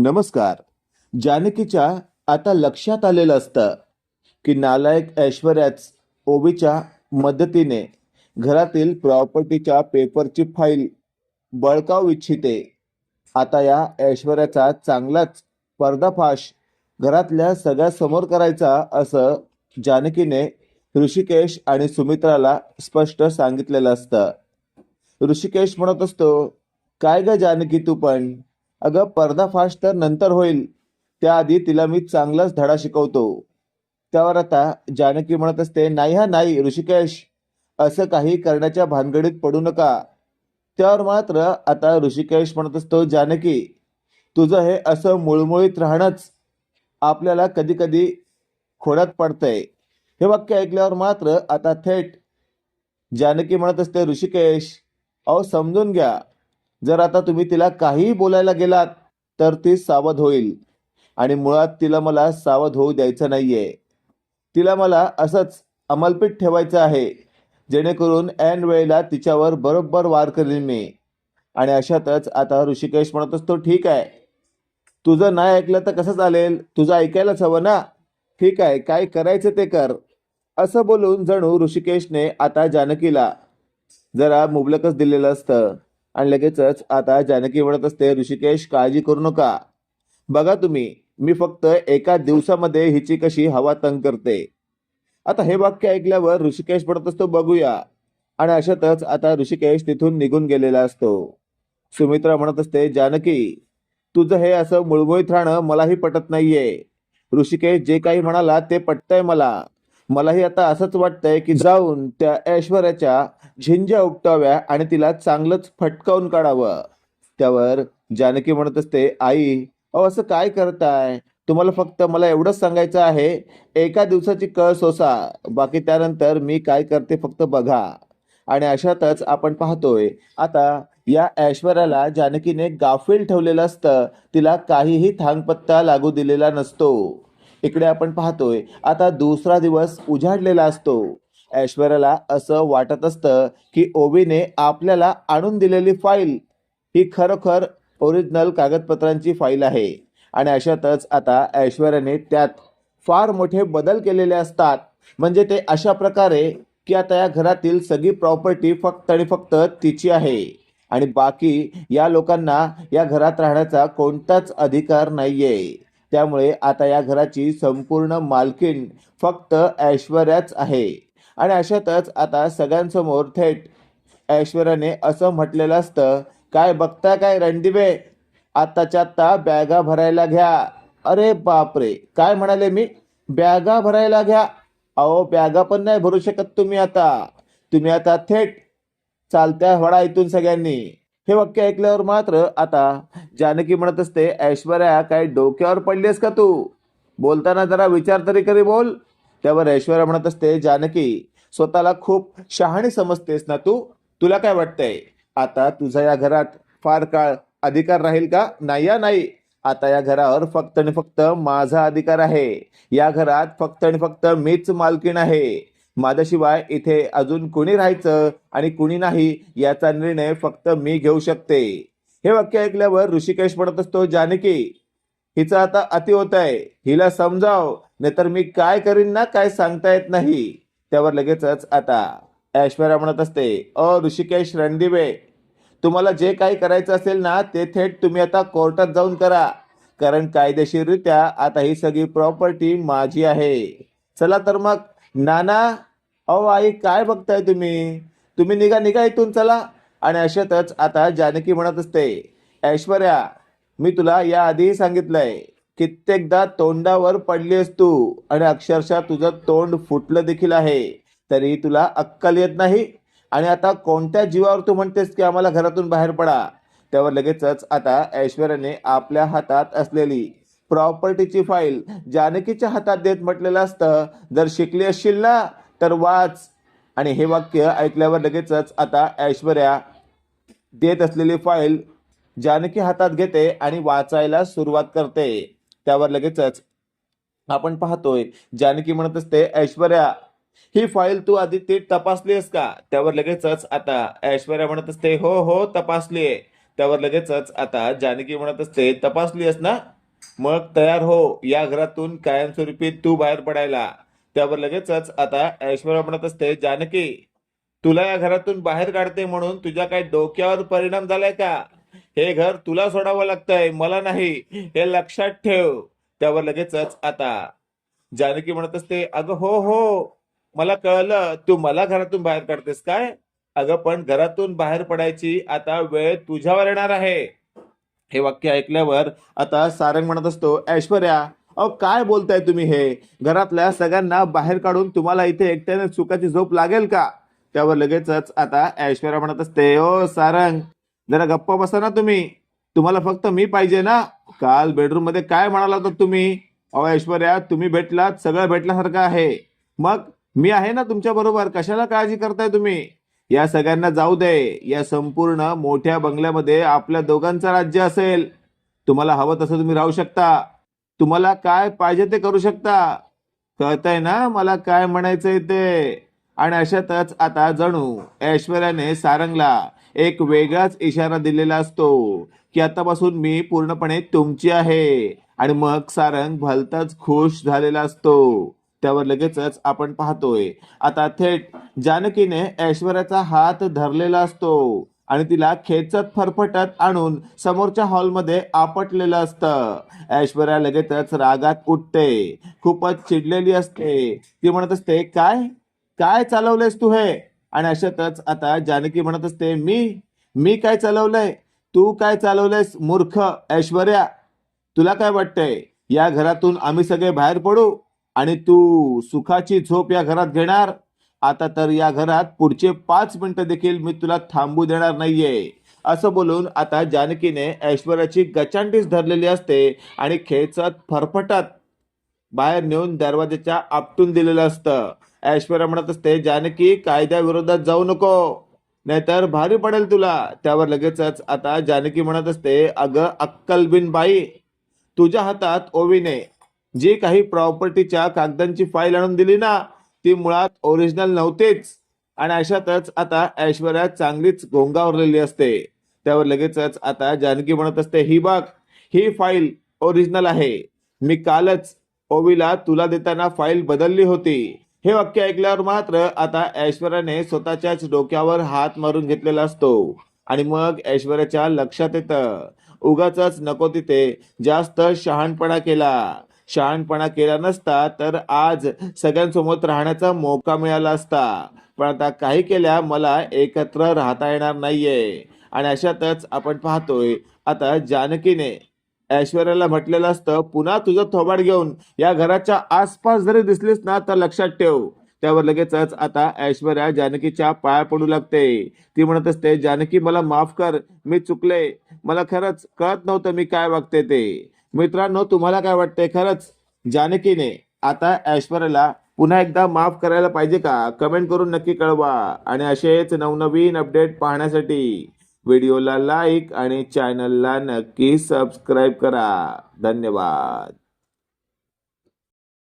नमस्कार. जानकीच्या आता लक्षात आलेलं असतं की नालायक ऐश्वर्याच ओबीच्या मदतीने घरातील प्रॉपर्टीच्या पेपरची फाईल बळकावू इच्छिते. आता या ऐश्वर्याचा चांगलाच पर्दाफाश घरातल्या सगळ्या समोर करायचा असं जानकीने ऋषिकेश आणि सुमित्राला स्पष्ट सांगितलेलं असतं. ऋषिकेश म्हणत असतो काय ग जानकी तू पण? अगं पर्दाफाश तर नंतर होईल. त्याआधी तिला मी चांगलाच धडा शिकवतो. त्यावर आता जानकी म्हणत असते नाही हा नाही ऋषिकेश असं काही करण्याच्या भानगडीत पडू नका. त्यावर मात्र आता ऋषिकेश म्हणत असतो जानकी तुझं हे असं मुळमुळीत राहणंच आपल्याला कधी कधी खोड्यात पडतंय. हे वाक्य ऐकल्यावर मात्र आता थेट जानकी म्हणत असते ऋषिकेश अहो समजून घ्या. जर आता तुम्ही तिला काहीही बोलायला गेलात तर ती सावध होईल. आणि मुळात तिला मला सावध होऊ द्यायचं नाहीये. तिला मला असंच अमलपीठ ठेवायचं आहे जेणेकरून ऐन वेळेला तिच्यावर बरोबर वार करीन मी. आणि अशातच आता ऋषिकेश म्हणत असतो ठीक आहे. तुझं नाही ऐकलं तर कसं चालेल? तुझं ऐकायलाच हवं ना? ठीक आहे. काय करायचं ते कर. असं बोलून जणू ऋषिकेशने आता जानकीला जरा मुबलकच दिलेलं असतं. आणि लगेचच आता जानकी म्हणत असते ऋषिकेश काळजी करू नका. बघा तुम्ही मी फक्त एका दिवसामध्ये हिची कशी हवा तंग करते. आता हे वाक्य ऐकल्यावर ऋषिकेश म्हणत असतो बघूया. आणि अशातच आता ऋषिकेश तिथून निघून गेलेला असतो. सुमित्रा म्हणत असते जानकी तुझं हे असं मुळमुळीत राहणं मलाही पटत नाहीये. ऋषिकेश जे काही म्हणाला ते पटतंय मला. मलाही आता असंच वाटतंय की जाऊन त्या ऐश्वर्याच्या झिंज्या उपटाव्या आणि तिला चांगलंच फटकावून काढावं. त्यावर जानकी म्हणत असते आई अहो असं काय करताय? तुम्हाला फक्त मला एवढंच सांगायचं आहे एका दिवसाची कळ सोसा बाकी त्यानंतर मी काय करते फक्त बघा. आणि अशातच आपण पाहतोय आता या ऐश्वर्याला जानकीने गाफील ठेवलेलं असतं तिला काहीही थांगपत्ता लागू दिलेला नसतो. इकडे आपण पाहतोय आता दुसरा दिवस उजाडलेला असतो. ऐश्वर्याला असं वाटत असतं की ओबीने आपल्याला आणून दिलेली फाईल ही खरोखर ओरिजिनल कागदपत्रांची फाईल आहे. आणि अशातच आता ऐश्वर्याने त्यात फार मोठे बदल केलेले असतात. म्हणजे ते अशा प्रकारे की आता या घरातील सगळी प्रॉपर्टी फक्त आणि फक्त तिची आहे. आणि बाकी या लोकांना या घरात राहण्याचा कोणताच अधिकार नाहीये. त्यामुळे आता या घराची संपूर्ण मालकीण फक्त ऐश्वर्याच आहे. आणि अशातच आता सगळ्यांसमोर थेट ऐश्वर्याने असं म्हटलेलं असतं काय बघता काय रणदिवे? आत्ताच्या आत्ता बॅगा भरायला घ्या. अरे बापरे काय म्हणाले मी? बॅगा भरायला घ्या. अहो बॅगा पण नाही भरू शकत तुम्ही आता. तुम्ही आता थेट चालत्या वडा इथून सगळ्यांनी. हे वाक्य ऐकल्यावर मात्र आता जानकी म्हणत असते ऐश्वर्या काय डोक्यावर पडलीस का तू? बोलताना जरा विचार तरी करी बोल. त्यावर ऐश्वर्या म्हणत असते जानकी स्वतःला खूप शहाणी समजतेस ना तू? तुला काय वाटतंय? आता तुझा या घरात फार काळ अधिकार राहील का? नाही या नाही. आता या घरावर फक्त आणि फक्त माझा अधिकार आहे. या घरात फक्त आणि फक्त मीच मालकीण आहे. माझ्याशिवाय इथे अजून कुणी राहायचं आणि कुणी नाही याचा निर्णय फक्त मी घेऊ शकते. हे वाक्य ऐकल्यावर ऋषिकेश म्हणत असतो जानकी हिचं आता अति होत आहे हिला समजाव. नाहीतर मी काय करीन ना काय सांगता येत नाही. त्यावर लगेचच आता ऐश्वर्या म्हणत असते अ ऋषिकेश रणदिवे तुम्हाला जे काही करायचं असेल ना ते थेट तुम्ही आता कोर्टात जाऊन करा. कारण कायदेशीररित्या आता ही सगळी प्रॉपर्टी माझी आहे. चला तर मग नाना अहो आई काय बघताय तुम्ही? तुम्ही निघा निघा इथून चला. आणि अशातच आता जानकी म्हणत असते ऐश्वर्या मी तुला याआधीही सांगितलंय कित्येकदा तोंडावर पडलीस तू आणि अक्षरशः तुझं तोंड फुटलं देखील आहे तरी तुला अक्कल येत नाही. आणि आता कोणत्या जीवावर तू म्हणतेस की आम्हाला घरातून बाहेर पडा? त्यावर लगेचच आता ऐश्वर्याने आपल्या हातात असलेली प्रॉपर्टीची फाईल जानकीच्या हातात देत म्हटलेलं असतं. जर शिकली असशील ना तर वाच आणि हे वाक्य ऐकल्यावर लगेचच आता ऐश्वर्या देत असलेली फाईल जानकी हातात घेते आणि वाचायला सुरुवात करते. त्यावर लगेचच आपण पाहतोय जानकी म्हणत असते ऐश्वर्या ही फाईल तू आधी ती तपासली आहेस का? त्यावर लगेचच आता ऐश्वर्या म्हणत असते हो हो तपासली त्यावर लगेचच आता जानकी म्हणत असते तपासलीस ना? मग तयार हो या घरातून कायमस्वरूपी तू बाहेर पडायला. त्यावर लगेचच आता ऐश्वर्या म्हणत असते जानकी तुला या घरातून बाहेर काढते म्हणून तुझ्या काही डोक्यावर परिणाम झालाय का? हे घर तुला सोडावं लागतंय मला नाही हे लक्षात ठेव. त्यावर लगेचच आता जानकी म्हणत असते अगं हो हो मला कळलं तू मला घरातून बाहेर काढतेस काय? अगं पण घरातून बाहेर पडायची आता वेळ तुझ्यावर येणार आहे. हे वाक्य ऐकल्यावर आता सारंग म्हणत असतो ऐश्वर्या अहो काय बोलताय तुम्ही हे? घरातल्या सगळ्यांना बाहेर काढून तुम्हाला इथे एकट्याने सुखाची झोप लागेल का? त्यावर लगेचच आता ऐश्वर्या म्हणत असते ओ सारंग जरा गप्पा बसा ना तुम्ही. तुम्हाला फक्त मी पाहिजे ना. काल बेडरूममध्ये काय म्हणाला होता तुम्ही? अहो ऐश्वर्या तुम्ही भेटलात सगळं भेटल्यासारखं आहे. मग मी आहे ना तुमच्या बरोबर कशाला काळजी करताय तुम्ही? या सगळ्यांना जाऊ दे. या संपूर्ण मोठ्या बंगल्यामध्ये आपल्या दोघांचं राज्य असेल. तुम्हाला हवं तसं तुम्ही राहू शकता. तुम्हाला काय पाहिजे ते करू शकता. कळतंय ना मला काय म्हणायचंय ते? आणि अशातच आता जणू ऐश्वर्याने सारंगला एक वेगळाच इशारा दिलेला असतो की आतापासून मी पूर्णपणे तुमची आहे. आणि मग सारंग भलताच खुश झालेला असतो. त्यावर लगेचच आपण पाहतोय. आता थेट जानकीने ऐश्वर्याचा हात धरलेला असतो. आणि तिला खेचत फरफटत आणून समोरच्या हॉलमध्ये आपटलेलं असतं. ऐश्वर्या लगेचच रागात उठते. खूपच चिडलेली असते. ती म्हणत असते काय? काय चालवलंयस तू हे? आणि अशातच आता जानकी म्हणत असते मी? मी काय चालवलंय? तू काय चालवलंयस मूर्ख ऐश्वर्या? तुला काय वाटतंय? या घरातून आम्ही सगळे बाहेर पडू आणि तू सुखाची झोप या घरात घेणार? आता तर या घरात पुढचे पाच मिनिटं देखील मी तुला थांबू देणार नाहीये. असं बोलून आता जानकीने ऐश्वर्याची गचांडीस धरलेली असते आणि खेचत फरफटत बाहेर नेऊन दरवाजाच्या आपटून दिलेलं असतं. ऐश्वर्या म्हणत असते जानकी कायद्याविरोधात जाऊ नको. नाहीतर भारी पडेल तुला. त्यावर लगेचच आता जानकी म्हणत असते अगं अक्कल बिन बाई तुझ्या हातात ओवीने जी काही प्रॉपर्टीच्या कागदांची फाईल आणून दिली ना ती मुळात ओरिजिनल नव्हतीच. आणि अशातच आता ऐश्वर्या चांगलीच गोंगावरलेली असते. त्यावर लगेचच आता जानकी म्हणत असते ही बघ ही फाईल ओरिजिनल आहे. मी कालच ओवीला तुला देताना फाईल बदलली होती. हे वाक्य ऐकल्यावर मात्र आता ऐश्वर्याने स्वतःच्याच डोक्यावर हात मारून घेतलेला असतो. आणि मग ऐश्वर्याच्या लक्षात येतं उगाच नको तिथे जास्त शहाणपणा केला. शहाणपणा केला नसता तर आज सगळ्यांसोबत राहण्याचा मौका मिळाला असता. पण आता काही केल्या मला एकत्र राहता येणार नाहीये. आणि अशातच आपण पाहतोय आता जानकीने ऐश्वर्याला म्हटलेलं असतं पुन्हा तुझं थोबाड घेऊन या घराच्या आसपास जरी दिसलीस ना तर लक्षात ठेव. त्यावर लगेचच आता ऐश्वर्या जानकीच्या पाया पडू लागते. ती म्हणत असते जानकी मला माफ कर मी चुकले. मला खरंच कळत नव्हतं मी काय वागते ते. मित्रांनो तुम्हाला काय वाटतंय? खरंच जानकीने आता ऐश्वर्याला पुन्हा एकदा माफ करायला पाहिजे का? कमेंट करून नक्की कळवा. आणि असेच नवनवीन अपडेट पाहण्यासाठी व्हिडिओला लाईक आणि चॅनलला नक्की सबस्क्राईब करा. धन्यवाद.